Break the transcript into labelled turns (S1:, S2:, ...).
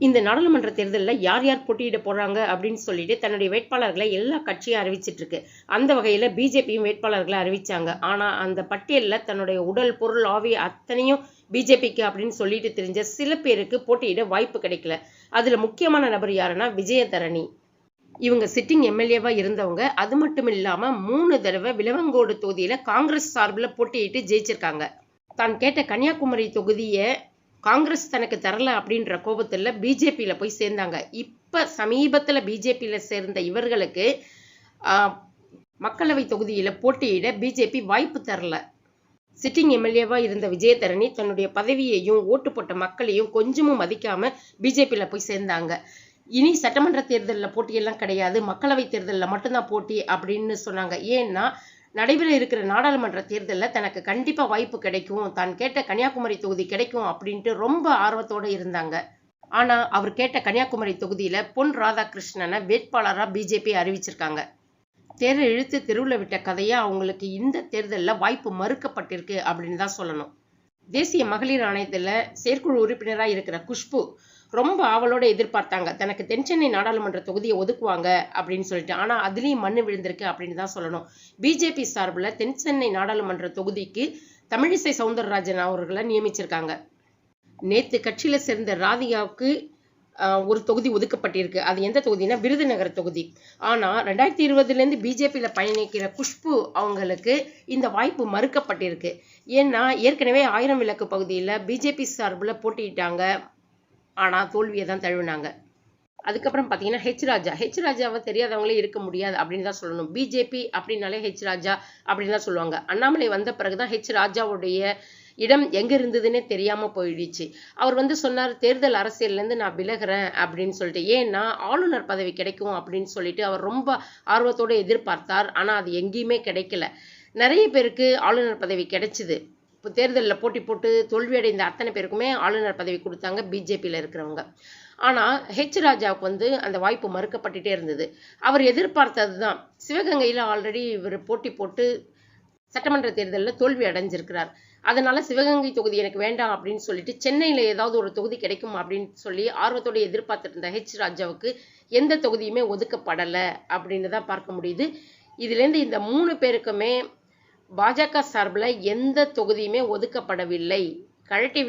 S1: இந்த நாடாளுமன்ற தேர்தலில் யார் யார் போட்டியிட போகிறாங்க அப்படின்னு சொல்லிட்டு தன்னுடைய வேட்பாளர்களை எல்லா கட்சியும் அறிவிச்சிட்டு இருக்கு. அந்த வகையில் பிஜேபியும் வேட்பாளர்களை அறிவிச்சாங்க. ஆனால் அந்த பட்டியலில் தன்னுடைய உடல் பொருள் ஆவி அத்தனையும் பிஜேபிக்கு அப்படின்னு சொல்லிட்டு தெரிஞ்ச சில பேருக்கு போட்டியிட வாய்ப்பு கிடைக்கல. அதில் முக்கியமான நபர் யாருன்னா விஜயதரணி. இவங்க சிட்டிங் எம்எல்ஏவா இருந்தவங்க. அது மட்டும் இல்லாமல் மூணு தடவை விலவங்கோடு தொகுதியில காங்கிரஸ் சார்பில் போட்டியிட்டு ஜெயிச்சிருக்காங்க. தான் கேட்ட கன்னியாகுமரி தொகுதியை காங்கிரஸ் தனக்கு தரல அப்படின்ற கோபத்துல பிஜேபியில் போய் சேர்ந்தாங்க. இப்ப சமீபத்துல பிஜேபியில சேர்ந்த இவர்களுக்கு மக்களவை தொகுதியில போட்டியிட பிஜேபி வாய்ப்பு தரல. சிட்டிங் எம்எல்ஏவாக இருந்த விஜயதரணி தன்னுடைய பதவியையும் ஓட்டு போட்ட மக்களையும் கொஞ்சமும் மதிக்காம பிஜேபியில போய் சேர்ந்தாங்க. இனி சட்டமன்ற தேர்தலில் போட்டியெல்லாம் கிடையாது. மக்களவை தேர்தலில் மட்டும்தான் போட்டி அப்படின்னு சொன்னாங்க. ஏன்னா நடைபெற இருக்கிற நாடாளுமன்ற தேர்தலில் தனக்கு கண்டிப்பா வாய்ப்பு கிடைக்கும். தான் கேட்ட கன்னியாகுமரி தொகுதி கிடைக்கும் அப்படின்ட்டு ரொம்ப ஆர்வத்தோட இருந்தாங்க. ஆனா அவர் கேட்ட கன்னியாகுமரி தொகுதியில பொன் ராதாகிருஷ்ணனை வேட்பாளரா பிஜேபி அறிவிச்சிருக்காங்க. தேரை இழுத்து தெருவில் விட்ட கதையா அவங்களுக்கு இந்த தேர்தலில் வாய்ப்பு மறுக்கப்பட்டிருக்கு அப்படின்னு தான் சொல்லணும். தேசிய மகளிர் ஆணையத்தில் செயற்குழு உறுப்பினராக இருக்கிற குஷ்பு ரொம்ப ஆவலோட எதிர்பார்த்தாங்க. தனக்கு தென்சென்னை நாடாளுமன்ற தொகுதியை ஒதுக்குவாங்க அப்படின்னு சொல்லிட்டு. ஆனால் அதுலேயும் மண்ணு விழுந்திருக்கு அப்படின்னு தான் சொல்லணும். பிஜேபி சார்பில் தென்சென்னை நாடாளுமன்ற தொகுதிக்கு தமிழிசை சவுந்தரராஜன் அவர்களை நியமிச்சிருக்காங்க. நேத்து கட்சியில சேர்ந்த ராதிகாவுக்கு ஒரு தொகுதி ஒதுக்கப்பட்டிருக்கு. அது எந்த தொகுதினா விருதுநகர் தொகுதி. ஆனா ரெண்டாயிரத்தி இருபதுலேருந்து பிஜேபியில் பிஜேபியில பயணிக்கிற குஷ்பு அவங்களுக்கு இந்த வாய்ப்பு மறுக்கப்பட்டிருக்கு. ஏன்னா ஏற்கனவே ஆயிரம் விளக்கு பகுதியில் பிஜேபி சார்பில் போட்டியிட்டாங்க. ஆனால் தோல்வியை தான் தழுவினாங்க. அதுக்கப்புறம் பார்த்தீங்கன்னா ஹெச் ராஜா. ஹெச் ராஜாவை தெரியாதவங்களே இருக்க முடியாது அப்படின்னு தான் சொல்லணும். பிஜேபி அப்படின்னாலே ஹெச் ராஜா அப்படின்னு தான் சொல்லுவாங்க. அண்ணாமலை வந்த பிறகுதான் ஹெச் ராஜாவுடைய இடம் எங்க இருந்ததுன்னே தெரியாம போயிடுச்சு. அவர் வந்து சொன்னார் தேர்தல் அரசியல்லேருந்து நான் விலகிறேன் அப்படின்னு சொல்லிட்டு. ஏன்னா ஆளுநர் பதவி கிடைக்கும் அப்படின்னு சொல்லிட்டு அவர் ரொம்ப ஆர்வத்தோடு எதிர்பார்த்தார். ஆனால் அது எங்கேயுமே கிடைக்கல. நிறைய பேருக்கு ஆளுநர் பதவி கிடைச்சிது. தேர்தலில் போட்டி போட்டு தோல்வியடைந்த அத்தனை பேருக்குமே ஆளுநர் பதவி கொடுத்தாங்க பிஜேபியில் இருக்கிறவங்க. ஆனால் ஹெச் ராஜாவுக்கு வந்து அந்த வாய்ப்பு மறுக்கப்பட்டுட்டே இருந்தது. அவர் எதிர்பார்த்தது தான் சிவகங்கையில் ஆல்ரெடி இவர் போட்டி போட்டு சட்டமன்ற தேர்தலில் தோல்வி அடைஞ்சிருக்கிறார். அதனால சிவகங்கை தொகுதி எனக்கு வேண்டாம் அப்படின்னு சொல்லிட்டு சென்னையில் ஏதாவது ஒரு தொகுதி கிடைக்கும் அப்படின்னு சொல்லி ஆர்வத்தோடு எதிர்பார்த்துட்டு இருந்த ஹெச் ராஜாவுக்கு எந்த தொகுதியுமே ஒதுக்கப்படலை அப்படின்னு தான் பார்க்க முடியுது. இதுலேருந்து இந்த மூணு பேருக்குமே பாஜக சார்பில் எந்த தொகுதியுமே ஒதுக்கப்படவில்லை. கழட்டி விட்டு